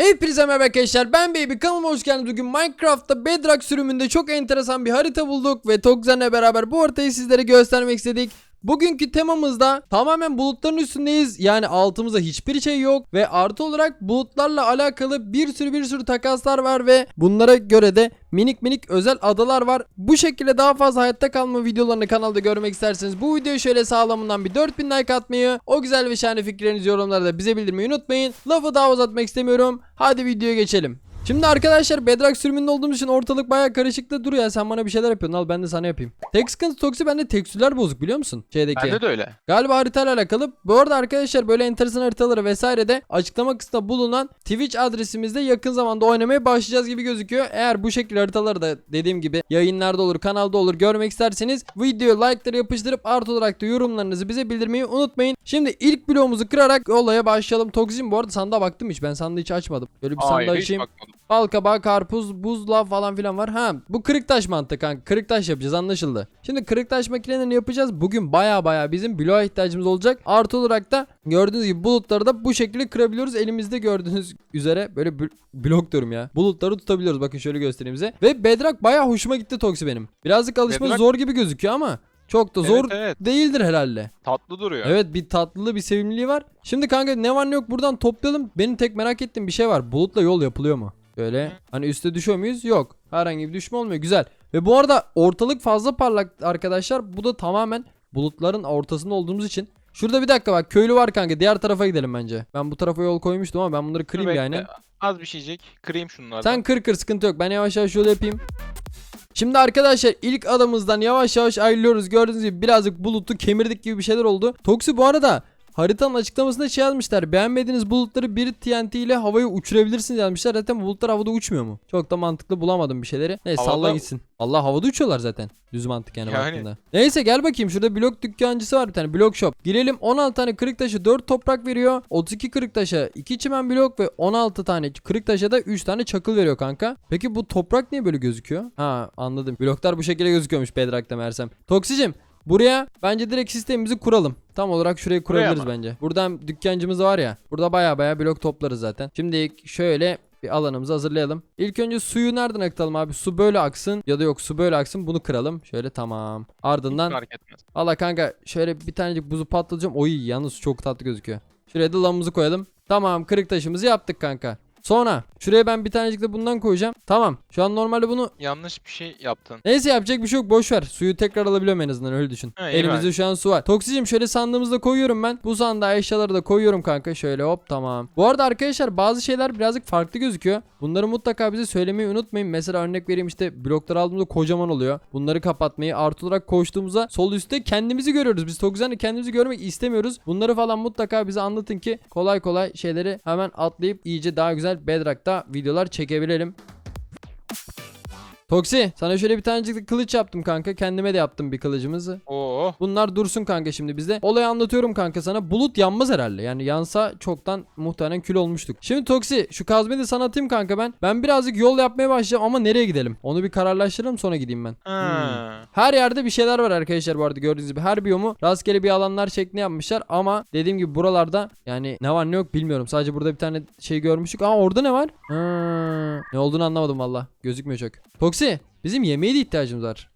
Hepinize merhaba arkadaşlar ben Baby kanalıma hoş geldiniz. Bugün Minecraft'ta Bedrock sürümünde çok enteresan bir harita bulduk ve Tokzen'le beraber bu haritayı sizlere göstermek istedik. Bugünkü temamızda tamamen bulutların üstündeyiz. Yani altımızda hiçbir şey yok ve artı olarak bulutlarla alakalı bir sürü bir sürü takaslar var ve bunlara göre de minik minik özel adalar var. Bu şekilde daha fazla hayatta kalma videolarını kanalda görmek isterseniz bu videoyu şöyle sağlamından bir 4000 like atmayı, o güzel ve şahane fikirlerinizi yorumlarda bize bildirmeyi unutmayın. Lafı daha uzatmak istemiyorum. Hadi videoya geçelim. Şimdi arkadaşlar Bedrock sürümünde olduğumuz için ortalık baya karışıkta duruyor. ya. Sen bana bir şeyler yapıyorsun al ben de sana yapayım. Tek sıkıntı Toksi bende tekstürler bozuk biliyor musun? Şeydeki. Bende de öyle. Galiba haritayla alakalı. Bu arada arkadaşlar böyle enteresan haritaları vesaire de açıklama kısmında bulunan Twitch adresimizde yakın zamanda oynamaya başlayacağız gibi gözüküyor. Eğer bu şekilde haritaları da dediğim gibi yayınlarda olur, kanalda olur görmek isterseniz videoya like'ları yapıştırıp artı olarak da yorumlarınızı bize bildirmeyi unutmayın. Şimdi ilk bloğumuzu kırarak olaya başlayalım. Toksin bu arada sandığa baktım hiç. Ben sandığı hiç açmadım. Böyle bir sandığı Hayır hiç açayım. bakmadım. Bal kabağı, karpuz, buzla falan filan var. Ha bu kırık taş mantığı kanka. Kırık taş yapacağız anlaşıldı. Şimdi kırık taş makinelerini yapacağız. Bugün baya baya bizim bloğa ihtiyacımız olacak. Artı olarak da gördüğünüz gibi bulutları da bu şekilde kırabiliyoruz. Elimizde gördüğünüz üzere böyle bl- blok diyorum ya. Bulutları tutabiliyoruz. Bakın şöyle göstereyim size. Ve Bedrock baya hoşuma gitti Toksi benim. Birazcık alışma Bedrock- zor gibi gözüküyor ama çok da zor Evet, evet. değildir herhalde. Tatlı duruyor. Evet bir tatlılığı bir sevimliliği var. Şimdi kanka ne var ne yok buradan toplayalım. Benim tek merak ettiğim bir şey var. Bulutla yol yapılıyor mu? Böyle hani üste düşüyor muyuz? Yok. Herhangi bir düşme olmuyor. Güzel. Ve bu arada ortalık fazla parlak arkadaşlar. Bu da tamamen bulutların ortasında olduğumuz için. Şurada bir dakika bak köylü var kanka. Diğer tarafa gidelim bence. Ben bu tarafa yol koymuştum ama ben bunları kırayım bekle. yani. Az bir şeycik. Kırayım şunlardan. Sen kır kır sıkıntı yok. Ben yavaş yavaş yol yapayım. Şimdi arkadaşlar ilk adamımızdan yavaş yavaş ayrılıyoruz. Gördüğünüz gibi birazcık bulutu kemirdik gibi bir şeyler oldu. Toksi bu arada haritanın açıklamasında şey yazmışlar. Beğenmediğiniz bulutları bir TNT ile havaya uçurabilirsiniz yazmışlar. Zaten bulutlar havada uçmuyor mu? Çok da mantıklı bulamadım bir şeyleri. Neyse Havada- salla gitsin. Allah havada uçuyorlar zaten. Düz mantık yani, Yani. baktığında. Neyse gel bakayım şurada blok dükkancısı var bir tane blok shop. Girelim 16 tane kırık taşı 4 toprak veriyor. 32 kırık taşa 2 çimen blok ve 16 tane kırık taşa da 3 tane çakıl veriyor kanka. Peki bu toprak niye böyle gözüküyor? Ha anladım. Bloklar bu şekilde gözüküyormuş Bedrock'ta meğersem. Toksicim Buraya bence direkt sistemimizi kuralım. Tam olarak şurayı Buraya kurabiliriz mı? bence. Buradan dükkancımız var ya. Burada baya baya blok toplarız zaten. Şimdi şöyle bir alanımızı hazırlayalım. İlk önce suyu nereden akıtalım abi? Su böyle aksın ya da yok su böyle aksın. Bunu kıralım. Şöyle tamam. Ardından Fark etmez. Allah kanka şöyle bir tanecik buzu patlatacağım. Oy yalnız çok tatlı gözüküyor. Şuraya da lamımızı koyalım. Tamam kırık taşımızı yaptık kanka. Sonra şuraya ben bir tanecik de bundan koyacağım. Tamam. Şu an normalde bunu Yanlış bir şey yaptın. Neyse yapacak bir şey yok boş ver. Suyu tekrar alabiliyorum en azından öyle düşün. Ha, iyi Elimizde bari. şu an su var. Toksicim şöyle sandığımızda koyuyorum ben. Bu sandığa eşyaları da koyuyorum kanka. Şöyle hop tamam. Bu arada arkadaşlar bazı şeyler birazcık farklı gözüküyor. Bunları mutlaka bize söylemeyi unutmayın. Mesela örnek vereyim işte blokları aldığımızda kocaman oluyor. Bunları kapatmayı artı olarak koştuğumuzda sol üstte kendimizi görüyoruz. Biz Tokzen'de kendimizi görmek istemiyoruz. Bunları falan mutlaka bize anlatın ki kolay kolay şeyleri hemen atlayıp iyice daha güzel Bedrock'ta videolar çekebilelim. Toksi sana şöyle bir tanecik kılıç yaptım kanka. Kendime de yaptım bir kılıcımızı. Oo. Bunlar dursun kanka şimdi bizde. Olayı anlatıyorum kanka sana. Bulut yanmaz herhalde. Yani yansa çoktan muhtemelen kül olmuştuk. Şimdi Toksi şu kazmayı da sana atayım kanka ben. Ben birazcık yol yapmaya başlayacağım ama nereye gidelim? Onu bir kararlaştıralım sonra gideyim ben. Ha. Her yerde bir şeyler var arkadaşlar bu arada gördüğünüz gibi. Her biyomu rastgele bir alanlar şeklinde yapmışlar ama dediğim gibi buralarda yani ne var ne yok bilmiyorum. Sadece burada bir tane şey görmüştük. Aa orada ne var? Ha, ne olduğunu anlamadım valla. Gözükmüyor çok. Toksi bizim yemeğe de ihtiyacımız var.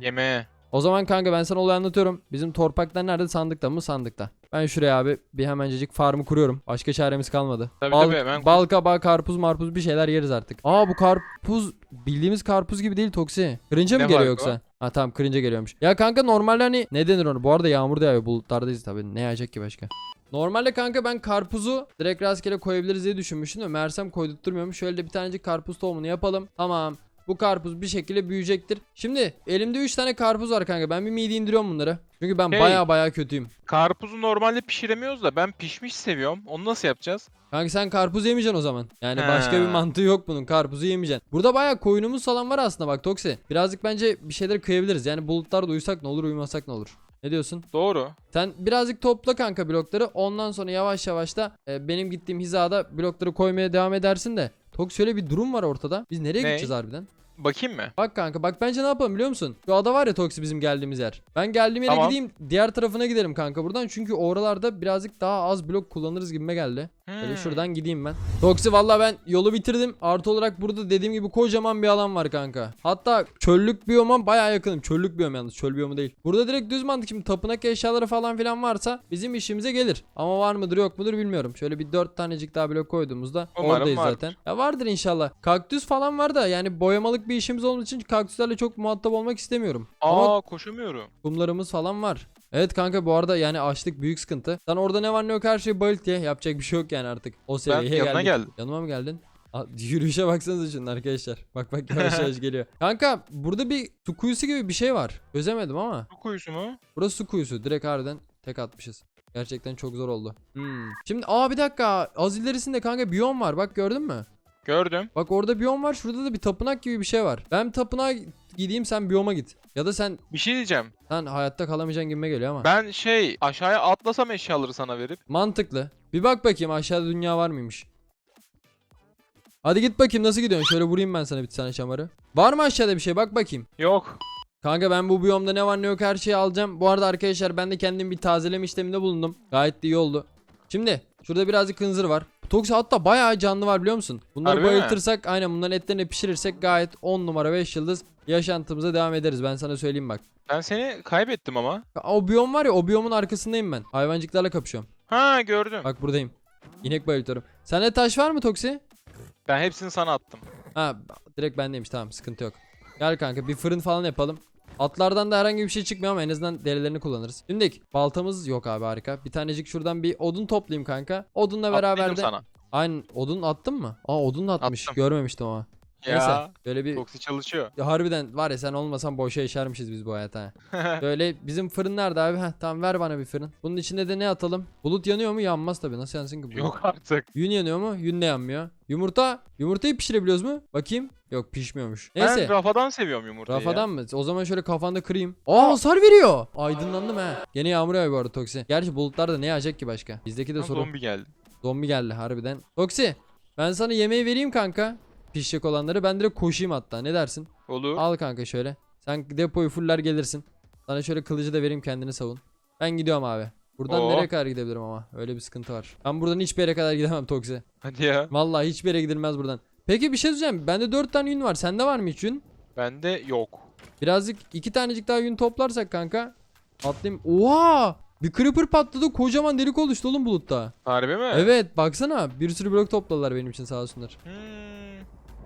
Yemeğe. O zaman kanka ben sana olayı anlatıyorum. Bizim torpaklar nerede? Sandıkta mı? Sandıkta. Ben şuraya abi bir hemencecik farmı kuruyorum. Başka çaremiz kalmadı. Tabii, bal, tabii, kur. bal kabağı, karpuz, marpuz bir şeyler yeriz artık. Aa bu karpuz bildiğimiz karpuz gibi değil Toksi. Kırınca mı geliyor yoksa? Ha tamam kırınca geliyormuş. Ya kanka normalde hani ne denir onu? Bu arada yağmur da yağıyor bulutlardayız tabii. Ne yağacak ki başka? Normalde kanka ben karpuzu direkt rastgele koyabiliriz diye düşünmüştüm de Mersem koydurtturmuyormuş. Şöyle de bir tanecik karpuz tohumunu yapalım. Tamam. Bu karpuz bir şekilde büyüyecektir. Şimdi elimde 3 tane karpuz var kanka. Ben bir mide indiriyorum bunları. Çünkü ben Hey. baya baya kötüyüm. Karpuzu normalde pişiremiyoruz da ben pişmiş seviyorum. Onu nasıl yapacağız? Kanka sen karpuz yemeyeceksin o zaman. Yani He. başka bir mantığı yok bunun. Karpuzu yemeyeceksin. Burada baya koyunumuz falan var aslında bak Toksi. Birazcık bence bir şeyler kıyabiliriz. Yani bulutlarda uyusak ne olur uyumasak ne olur. Ne diyorsun? Doğru. Sen birazcık topla kanka blokları. Ondan sonra yavaş yavaş da e, benim gittiğim hizada blokları koymaya devam edersin de. Tok şöyle bir durum var ortada. Biz nereye Ne? gideceğiz harbiden? Bakayım mı? Bak kanka bak bence ne yapalım biliyor musun? Şu ada var ya Toksi bizim geldiğimiz yer. Ben geldiğim yere Tamam. gideyim diğer tarafına gidelim kanka buradan. Çünkü oralarda birazcık daha az blok kullanırız gibime geldi. Böyle Hmm. şuradan gideyim ben. Toksi valla ben yolu bitirdim. Artı olarak burada dediğim gibi kocaman bir alan var kanka. Hatta çöllük biyoma baya yakınım. Çöllük biyom yalnız çöl biyomu değil. Burada direkt düz mantık şimdi tapınak eşyaları falan filan varsa bizim işimize gelir. Ama var mıdır yok mudur bilmiyorum. Şöyle bir dört tanecik daha blok koyduğumuzda Umarım oradayız vardır. zaten. Ya vardır inşallah. Kaktüs falan var da yani boyamalık bir işimiz olduğu için kaktüslerle çok muhatap olmak istemiyorum. Ama Aa koşamıyorum. kumlarımız falan var. Evet kanka bu arada yani açlık büyük sıkıntı. Sen orada ne var ne yok her şeyi bayılt diye yapacak bir şey yok yani artık. O seviyeye yanına geldik. geldim. Yanıma mı geldin? Aa, yürüyüşe baksanıza şimdi arkadaşlar. Bak bak yavaş yavaş geliyor. Kanka burada bir su kuyusu gibi bir şey var. Çözemedim ama. Bu kuyusu mu? Burası su kuyusu. Direkt harbiden tek atmışız. Gerçekten çok zor oldu. Hmm. Şimdi aa bir dakika. Az ilerisinde kanka biyom var. Bak gördün mü? Gördüm. Bak orada biyom var. Şurada da bir tapınak gibi bir şey var. Ben tapınağa gideyim sen biyoma git. Ya da sen Bir şey diyeceğim. sen hayatta kalamayacaksın gibime geliyor ama. Ben şey aşağıya atlasam eşyaları sana verip. Mantıklı. Bir bak bakayım aşağıda dünya var mıymış? Hadi git bakayım nasıl gidiyorsun? Şöyle vurayım ben sana bir tane şamarı. Var mı aşağıda bir şey? Bak bakayım. Yok. Kanka ben bu biyomda ne var ne yok her şeyi alacağım. Bu arada arkadaşlar ben de kendim bir tazeleme işleminde bulundum. Gayet de iyi oldu. Şimdi şurada birazcık hınzır var. Toksi hatta bayağı canlı var biliyor musun? Bunları Harbi mi? bayıltırsak aynen bunların etlerini pişirirsek gayet 10 numara 5 yıldız yaşantımıza devam ederiz. Ben sana söyleyeyim bak. Ben seni kaybettim ama. O biyom var ya o biyomun arkasındayım ben. Hayvancıklarla kapışıyorum. Ha gördüm. Bak buradayım. İnek bayıltıyorum. Sende taş var mı Toksi? Ben hepsini sana attım. Ha direkt bendeymiş tamam sıkıntı yok. Gel kanka bir fırın falan yapalım. Atlardan da herhangi bir şey çıkmıyor ama en azından derilerini kullanırız. Şimdi baltamız yok abi harika. Bir tanecik şuradan bir odun toplayayım kanka. Odunla beraber Attıydım de... sana. Aynen odun attın mı? Aa odun da atmış. Attım. Görmemiştim ama. Neyse böyle bir Toksi çalışıyor. ya harbiden var ya sen olmasan boşa yaşarmışız biz bu hayata. ha. Böyle bizim fırın nerede abi? Heh, tamam ver bana bir fırın. Bunun içinde de ne atalım? Bulut yanıyor mu? Yanmaz tabii. Nasıl yansın ki bulut? Yok artık. Yün yanıyor mu? Yün de yanmıyor. Yumurta? Yumurtayı pişirebiliyoruz mu? Bakayım. Yok pişmiyormuş. Neyse. Ben rafadan seviyorum yumurtayı Rafadan ya. mı? O zaman şöyle kafanda kırayım. Aa hasar veriyor. Aydınlandım ha. Gene yağmur yağıyor bu arada Toksi. Gerçi bulutlar da ne yağacak ki başka? Bizdeki de Ha, sorun. Zombi geldi. Zombi geldi harbiden. Toksi ben sana yemeği vereyim kanka. Pişecek olanları. Ben direkt koşayım hatta. Ne dersin? Olur. Al kanka şöyle. Sen depoyu fuller gelirsin. Sana şöyle kılıcı da vereyim kendini savun. Ben gidiyorum abi. Buradan Oo. nereye kadar gidebilirim ama? Öyle bir sıkıntı var. Ben buradan hiçbir yere kadar gidemem Toksi. Hadi ya. Vallahi hiçbir yere gidilmez buradan. Peki bir şey söyleyeceğim. Bende 4 tane yün var. Sende var mı hiç yün? Bende yok. Birazcık iki tanecik daha yün toplarsak kanka. Atlayayım. Oha! Bir creeper patladı. Kocaman delik oluştu oğlum bulutta. Harbi mi? Evet baksana. Bir sürü blok topladılar benim için sağ olsunlar. Hmm.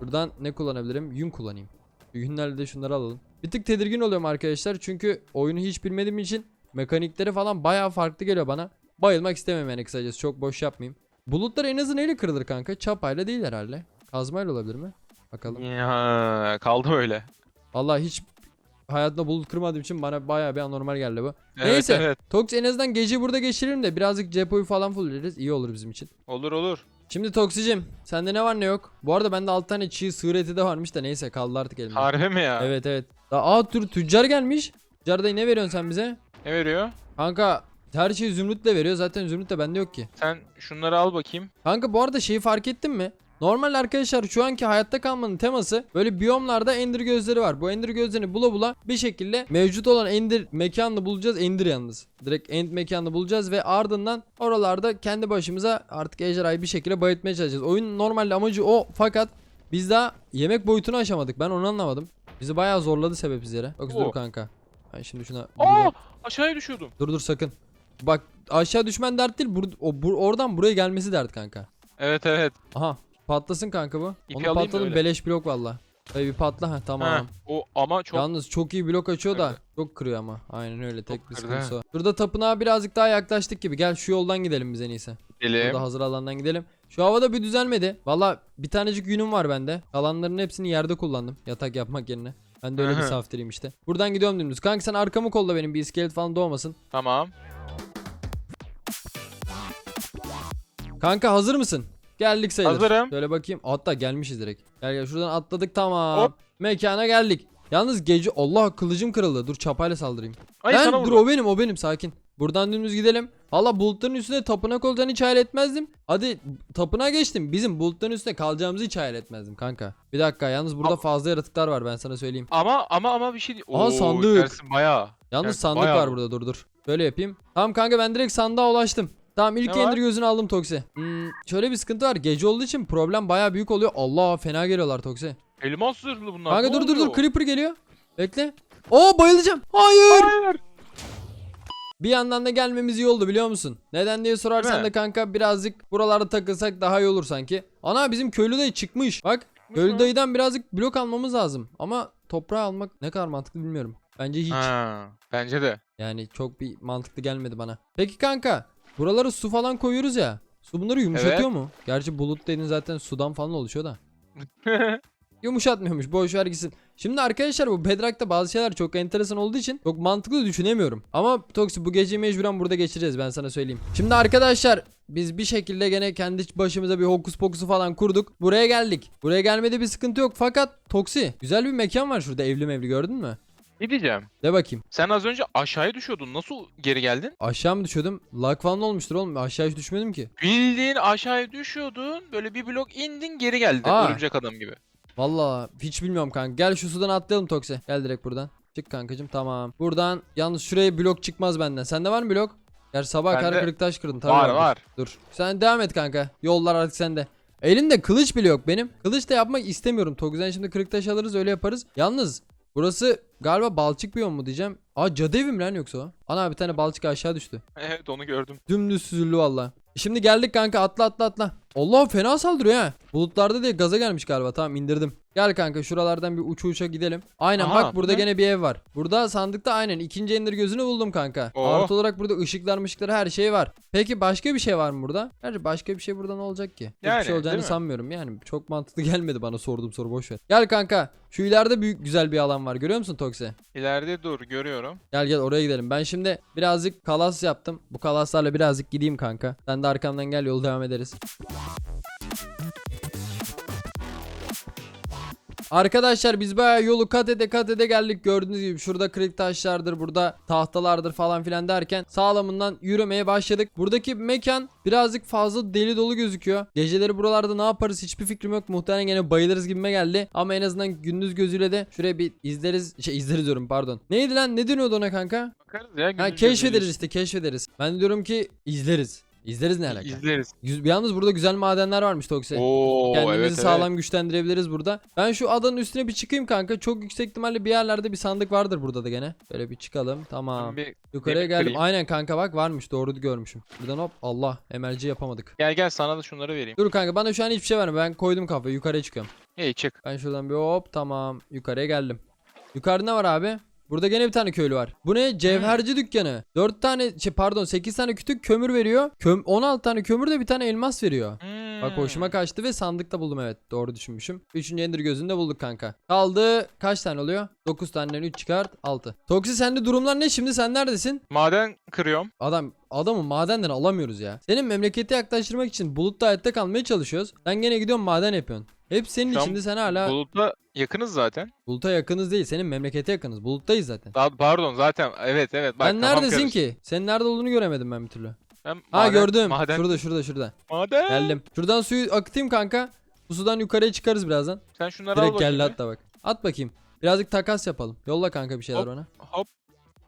Buradan ne kullanabilirim? Yün kullanayım. Yünlerle de şunları alalım. Bir tık tedirgin oluyorum arkadaşlar. Çünkü oyunu hiç bilmediğim için mekanikleri falan bayağı farklı geliyor bana. Bayılmak istemem yani kısacası. Çok boş yapmayayım. Bulutlar en azı neyle kırılır kanka? Çapayla değil herhalde. Kazmayla olabilir mi? Bakalım. Ya kaldım öyle. Vallahi hiç hayatımda bulut kırmadığım için bana bayağı bir anormal geldi bu. Evet, Neyse. Evet. Tox en azından geceyi burada geçirelim de birazcık depoyu falan fullleriz. İyi olur bizim için. Olur olur. Şimdi Toksicim sende ne var ne yok? Bu arada bende 6 tane çiğ sığır eti de varmış da neyse kaldı artık elimde. Harbi mi ya? Evet evet. Daha, aa tür tüccar gelmiş. Tüccar dayı ne veriyorsun sen bize? Ne veriyor? Kanka her şeyi zümrütle veriyor. Zaten zümrüt de bende yok ki. Sen şunları al bakayım. Kanka bu arada şeyi fark ettin mi? Normal arkadaşlar şu anki hayatta kalmanın teması böyle biyomlarda ender gözleri var. Bu ender gözlerini bula bula bir şekilde mevcut olan ender mekanını bulacağız. Ender yalnız. Direkt end mekanını bulacağız ve ardından oralarda kendi başımıza artık ejderhayı bir şekilde bayıltmaya çalışacağız. Oyunun normalde amacı o fakat biz daha yemek boyutunu aşamadık. Ben onu anlamadım. Bizi bayağı zorladı sebepsiz yere. Bak dur Oo. kanka. Ben şimdi şuna Aa! Aşağıya düşüyordum. dur dur sakın. Bak aşağı düşmen dert değil. Bur o, bur- oradan buraya gelmesi dert kanka. Evet evet. Aha patlasın kanka bu. İpi Onu alayım patladım öyle. beleş blok valla. Böyle bir patla ha tamam. Ha, o ama çok Yalnız çok iyi blok açıyor da Öyle. çok kırıyor ama. Aynen öyle tek Çok bir kırdı, sıkıntısı o. Burada tapınağa birazcık daha yaklaştık gibi. Gel şu yoldan gidelim biz en iyisi. gidelim. Burada hazır alandan gidelim. Şu havada bir düzelmedi. Valla bir tanecik yünüm var bende. Kalanların hepsini yerde kullandım. Yatak yapmak yerine. Ben de öyle bir saftiriyim işte. Buradan gidiyorum dümdüz. Kanka sen arkamı kolla benim bir iskelet falan doğmasın. Tamam. Kanka hazır mısın? Geldik sayılır. Hazırım. Şöyle bakayım. Hatta gelmişiz direkt. Gel gel şuradan atladık tamam. Hop. Mekana geldik. Yalnız gece Allah kılıcım kırıldı. Dur çapayla saldırayım. Ay ben dur o benim o benim sakin. Buradan dümdüz gidelim. Valla bulutların üstünde tapınak olacağını hiç hayal etmezdim. Hadi tapınağa geçtim. Bizim bulutların üstünde kalacağımızı hiç hayal etmezdim kanka. Bir dakika yalnız burada Ama- fazla yaratıklar var ben sana söyleyeyim. Ama ama ama bir şey değil. Aa, sandık. Bayağı. Yalnız sandık bayağı var bu. burada dur dur. Böyle yapayım. Tamam kanka ben direkt sandığa ulaştım. Tamam ilk Ne var? Ender gözünü aldım Toksi. Hmm, şöyle bir sıkıntı var. Gece olduğu için problem baya büyük oluyor. Allah fena geliyorlar Toksi. Elmas zırhlı bunlar. Kanka ne dur dur dur oluyor? Creeper geliyor. Bekle. Oo bayılacağım. Hayır. Hayır. Bir yandan da gelmemiz iyi oldu biliyor musun? Neden diye sorarsan mi? da kanka birazcık buralarda takılsak daha iyi olur sanki. Ana bizim köylü dayı çıkmış. Bak köylü dayıdan birazcık blok almamız lazım. Ama toprağı almak ne kadar mantıklı bilmiyorum. Bence hiç. Ha, bence de. Yani çok bir mantıklı gelmedi bana. Peki kanka buralara su falan koyuyoruz ya. Su bunları yumuşatıyor Evet. mu? Gerçi bulut dediğin zaten sudan falan oluşuyor da. Yumuşatmıyormuş boş ver gitsin. Şimdi arkadaşlar bu Bedrock'ta bazı şeyler çok enteresan olduğu için çok mantıklı düşünemiyorum. Ama Toksi bu geceyi mecburen burada geçireceğiz ben sana söyleyeyim. Şimdi arkadaşlar biz bir şekilde gene kendi başımıza bir hokus pokusu falan kurduk. Buraya geldik. Buraya gelmede bir sıkıntı yok fakat Toksi güzel bir mekan var şurada evli mevli gördün mü? Ne diyeceğim? De bakayım. Sen az önce aşağıya düşüyordun. Nasıl geri geldin? Aşağı mı düşüyordum? Lag falan olmuştur oğlum. Aşağı hiç düşmedim ki. Bildiğin aşağıya düşüyordun. Böyle bir blok indin geri geldin. Aa. Örümcek adam gibi. Vallahi hiç bilmiyorum kanka. Gel şu sudan atlayalım Tokse. Gel direkt buradan. Çık kankacım tamam. Buradan yalnız şuraya blok çıkmaz benden. Sende var mı blok? Gerçi sabah Bende kırık taş kırdın. Tabii var var. Dur. Sen devam et kanka. Yollar artık sende. Elimde kılıç bile yok benim. Kılıç da yapmak istemiyorum. Tokuz'dan şimdi kırık taş alırız öyle yaparız. Yalnız burası galiba balçık biyon mu diyeceğim. Aa cadı evi mi lan yoksa? Ana bir tane balçık aşağı düştü. Evet onu gördüm. Dümdüz süzüldü valla. Şimdi geldik kanka atla atla atla. Allah fena saldırıyor ha. Bulutlarda diye gaza gelmiş galiba tamam indirdim. Gel kanka şuralardan bir uça uça gidelim. Aynen Aha, bak bu burada ne? gene bir ev var. Burada sandıkta aynen ikinci ender gözünü buldum kanka. Oo. Artı olarak burada ışıklar mışıklar her şey var. Peki başka bir şey var mı burada? Gerçi başka bir şey burada ne olacak ki? Yani, şey olacağını sanmıyorum. Yani çok mantıklı gelmedi bana sorduğum soru boş ver. Gel kanka. Şu ileride büyük güzel bir alan var. Görüyor musun Tokse? İleride dur görüyorum. Gel gel oraya gidelim. Ben şimdi birazcık kalas yaptım. Bu kalaslarla birazcık gideyim kanka. Sen de arkamdan gel yol devam ederiz. Arkadaşlar biz bayağı yolu kat ede kat ede geldik gördüğünüz gibi şurada kırık taşlardır burada tahtalardır falan filan derken sağlamından yürümeye başladık. Buradaki mekan birazcık fazla deli dolu gözüküyor. Geceleri buralarda ne yaparız hiçbir fikrim yok. Muhtemelen gene bayılırız gibime geldi. Ama en azından gündüz gözüyle de şuraya bir izleriz. Şey izleriz diyorum pardon. Neydi lan ne dönüyordu ona kanka? Bakarız ya. Ha keşfederiz işte keşfederiz. Ben diyorum ki izleriz. İzleriz ne alaka? İzleriz. Güz- Yalnız burada güzel madenler varmış Toksi. Oo Kendimizi evet sağlam güçlendirebiliriz burada. Ben şu adanın üstüne bir çıkayım kanka. Çok yüksek ihtimalle bir yerlerde bir sandık vardır burada da gene. Böyle bir çıkalım. Tamam. Bir- Yukarıya yemek geldim. kırayım. Aynen kanka bak varmış. Doğru görmüşüm. Buradan hop Allah. Emelci yapamadık. Gel gel sana da şunları vereyim. Dur kanka bana şu an hiçbir şey verme. Ben koydum kafayı. Yukarıya çıkıyorum. İyi çık. Ben şuradan bir hop tamam. Yukarıya geldim. Yukarıda ne var abi? Burada gene bir tane köylü var. Bu ne? Cevherci dükkanı. 4 tane şey pardon 8 tane kütük kömür veriyor. Köm 16 tane kömür de bir tane elmas veriyor. Bak Hmm. hoşuma kaçtı ve sandıkta buldum evet. Doğru düşünmüşüm. 3. ender gözünde bulduk kanka. Kaldı kaç tane oluyor? 9 taneden 3 çıkart 6. Toksi sende durumlar ne şimdi? Sen neredesin? Maden kırıyorum. Adam adamı madenden alamıyoruz ya. Senin memlekete yaklaştırmak için bulutta hayatta kalmaya çalışıyoruz. Sen gene gidiyorsun maden yapıyorsun. Hep senin Şu an içinde sen hala Bulutla yakınız zaten. buluta yakınız değil. Senin memlekete yakınız. Buluttayız zaten. Daha, pardon zaten evet evet. Bak, ben kafam neredesin karıştı. ki? Senin nerede olduğunu göremedim ben bir türlü. Ben Ha maden- gördüm. Maden. Şurada şurada şurada. Maden. Geldim. Şuradan suyu akıtayım kanka. Bu sudan yukarıya çıkarız birazdan. Sen şunları al Direkt bakayım. geldi bir. hatta bak. At bakayım. Birazcık takas yapalım. Yolla kanka bir şeyler Hop. ona. Hop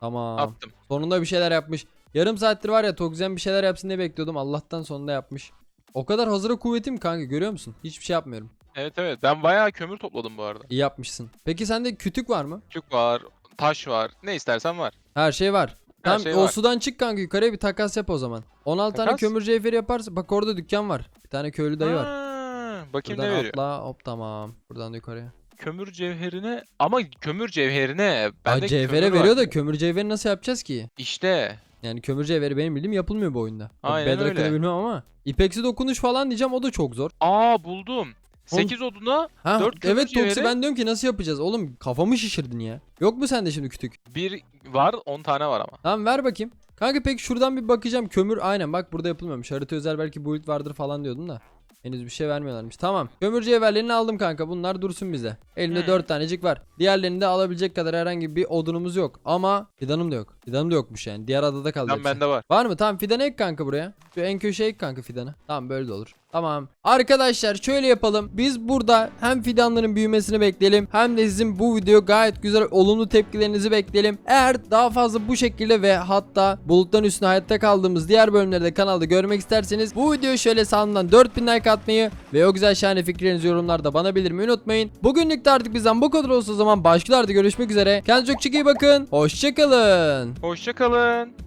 Tamam. attım. Sonunda bir şeyler yapmış. Yarım saattir var ya Tokzen bir şeyler yapsın diye bekliyordum. Allah'tan sonunda yapmış. O kadar hazıra kuvvetim kanka görüyor musun? Hiçbir şey yapmıyorum. Evet evet. Ben bayağı kömür topladım bu arada. İyi yapmışsın. Peki sende kütük var mı? Küçük var, taş var. Ne istersen var. Her şey var. Tamam şey o var. sudan çık kanka yukarıya bir takas yap o zaman. 16 tane Takas? kömür cevheri yaparsın. Bak orada dükkan var. Bir tane köylü dayı var. Ha, bakayım Buradan ne veriyor. atla hop tamam. Buradan da yukarıya. Kömür cevherine ama kömür cevherine Aa, bende cevhere veriyor da kömür cevheri nasıl yapacağız ki? İşte Yani kömür cevheri benim bildiğim yapılmıyor bu oyunda. Bak, Aynen Bedrock'ını öyle. bilmem ama. İpeksi dokunuş falan diyeceğim o da çok zor. aa buldum. 8 oduna Ha, Dört kömür evet Toksi ben diyorum ki nasıl yapacağız? Oğlum kafamı şişirdin ya. Yok mu sende şimdi kütük? bir var 10 tane var ama. Tamam ver bakayım. Kanka peki şuradan bir bakacağım. Kömür aynen bak burada yapılmamış. Harita özel belki build vardır falan diyordum da. Henüz bir şey vermiyorlarmış. Tamam. Kömür cevherlerini aldım kanka. Bunlar dursun bize. Elimde Hmm. 4 tanecik var. Diğerlerini de alabilecek kadar herhangi bir odunumuz yok. Ama fidanım da yok. Fidanım da yokmuş yani. Diğer adada kaldı. Lan hepsi. bende var. Var mı? Tamam fidanı ek kanka buraya. Şu en köşeye ek kanka fidanı. Tamam böyle de olur. Tamam. Arkadaşlar şöyle yapalım. Biz burada hem fidanların büyümesini bekleyelim hem de sizin bu video gayet güzel olumlu tepkilerinizi bekleyelim. Eğer daha fazla bu şekilde ve hatta bulutların üstüne hayatta kaldığımız diğer bölümleri de kanalda görmek isterseniz bu videoyu şöyle sağından 4000 like atmayı ve o güzel şahane fikirlerinizi yorumlarda bana bildirmeyi unutmayın. Bugünlük de artık bizden bu kadar olsa o zaman başkalarda görüşmek üzere. Kendinize çok iyi bakın. Hoşçakalın. Hoşçakalın.